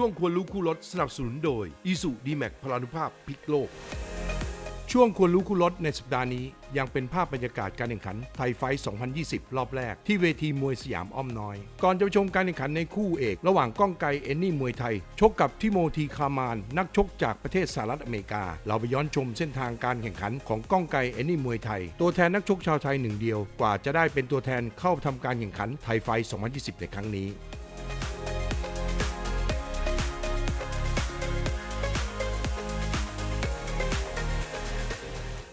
ช่วงควรรู้คู่รถสนับสนุนโดย i s u d m a x พลานุภาพพิกโลก ช่วงควรรู้คู่รถในสัปดาห์นี้ ยังเป็นภาพบรรยากาศการแข่งขันไทยไฟท์2020 รอบแรกที่เวทีมวยสยามอ้อมน้อย ก่อนจะชมการแข่งขันในคู่เอก ระหว่างก้องไกเอนนี่มวยไทย ชกกับทิโมธีคามาน นักชกจากประเทศสหรัฐอเมริกา เราไปย้อนชมเส้นทางการแข่งขันของก้องไกเอนนี่มวยไทย ตัวแทนนักชกชาวไทยหนึ่งเดียว กว่าจะได้เป็นตัวแทนเข้าทำการแข่งขันไทยไฟท์2020 ในครั้งนี้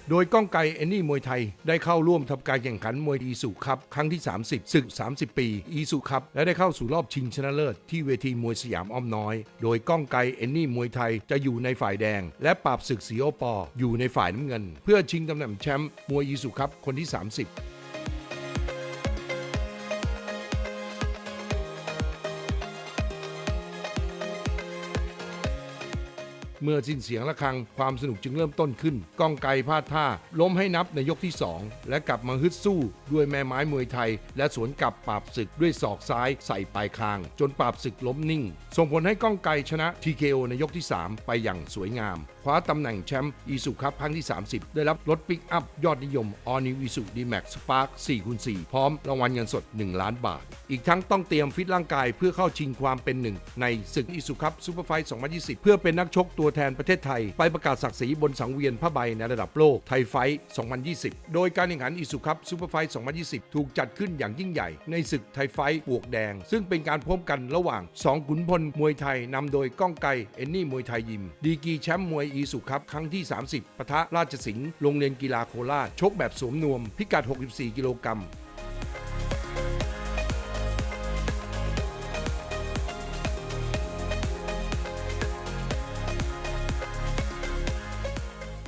โดยก้องไกเอนนี่มวยไทยได้เข้าร่วมทำการแข่งขันมวยอีสุครับครั้งที่ 30ศึก 30 ปีอีสุครับและได้เข้าสู่รอบชิงชนะเลิศที่เวทีมวยสยามอ้อมน้อย โดยก้องไกเอนนี่มวยไทยจะอยู่ในฝ่ายแดง และปราบศึกสีโอปออยู่ในฝ่ายน้ำเงิน เพื่อชิงตำแหน่งแชมป์มวยอีสุครับคนที่ 30 เมื่อสิ้นเสียงะระฆังความสนุกจึงเริ่มต้นขึ้น ก้องไกพลาดท่า ล้มให้นับในยกที่ 2 และกลับมาฮึดสู้ด้วยแม่ไม้มวยไทย และสวนกลับปราบศึกด้วยศอกซ้ายใส่ปลายคาง จนปราบศึกล้มนิ่ง ส่งผลให้ก้องไกชนะ TKO ในยกที่ 3 ไปอย่างสวยงาม คว้าตำแหน่งแชมป์อีสุคัพครั้งที่ 30 ได้รับรถปิกอัพยอดนิยม All New Isuzu D-Max Spark 4คูณ4พร้อมรางวัลเงินสด 1 ล้านบาท อีกทั้งต้องเตรียมฟิตร่างกายเพื่อเข้าชิงความเป็นหนึ่งในศึกอีสุคัพซูเปอร์ไฟท์2020 เพื่อเป็นนักชกตัวแทนประเทศไทย ไปประกาศศักดิ์ศรีบนสังเวียนผ้าใบในระดับโลกไทยไฟ2020 โดยการแข่งขันอีสุคัพซูเปอร์ไฟ2020 ถูกจัดขึ้นอย่างยิ่งใหญ่ ในศึกไทยไฟปวกแดง ซึ่งเป็นการพบกันระหว่าง 2 ขุนพลมวยไทยนำโดยก้องไกเอนนี่มวยไทยยิม ดีกีแชมป์มวยอีสุคัพครั้งที่ 30ปะทะราชสิงห์โรงเรียนกีฬาโคราชชกแบบสวมนวมพิกัด 64 กิโลกรัม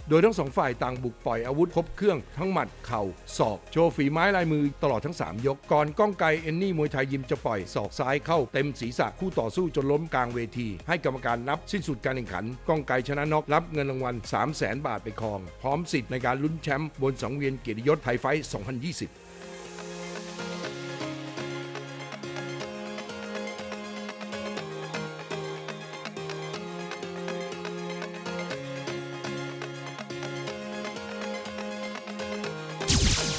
โดยทั้งสองฝ่ายต่างบุกปล่อยอาวุธครบเครื่องทั้งหมัดเข่าศอก โชว์ฝีไม้ลายมือตลอดทั้ง 3 ยก ก่อนก้องไกเอนนี่มวยไทยยิมจะปล่อยศอกซ้ายเข้าเต็มศีรษะคู่ต่อสู้จนล้มกลางเวที ให้กรรมการนับสิ้นสุดการแข่งขัน ก้องไกชนะน็อกรับเงินรางวัล 3 0 0 0 0 0 บาทไปครอง พร้อมสิทธิ์ในการลุ้นแชมป์บนสังเวียนเกียรติยศไทยไฟท์2020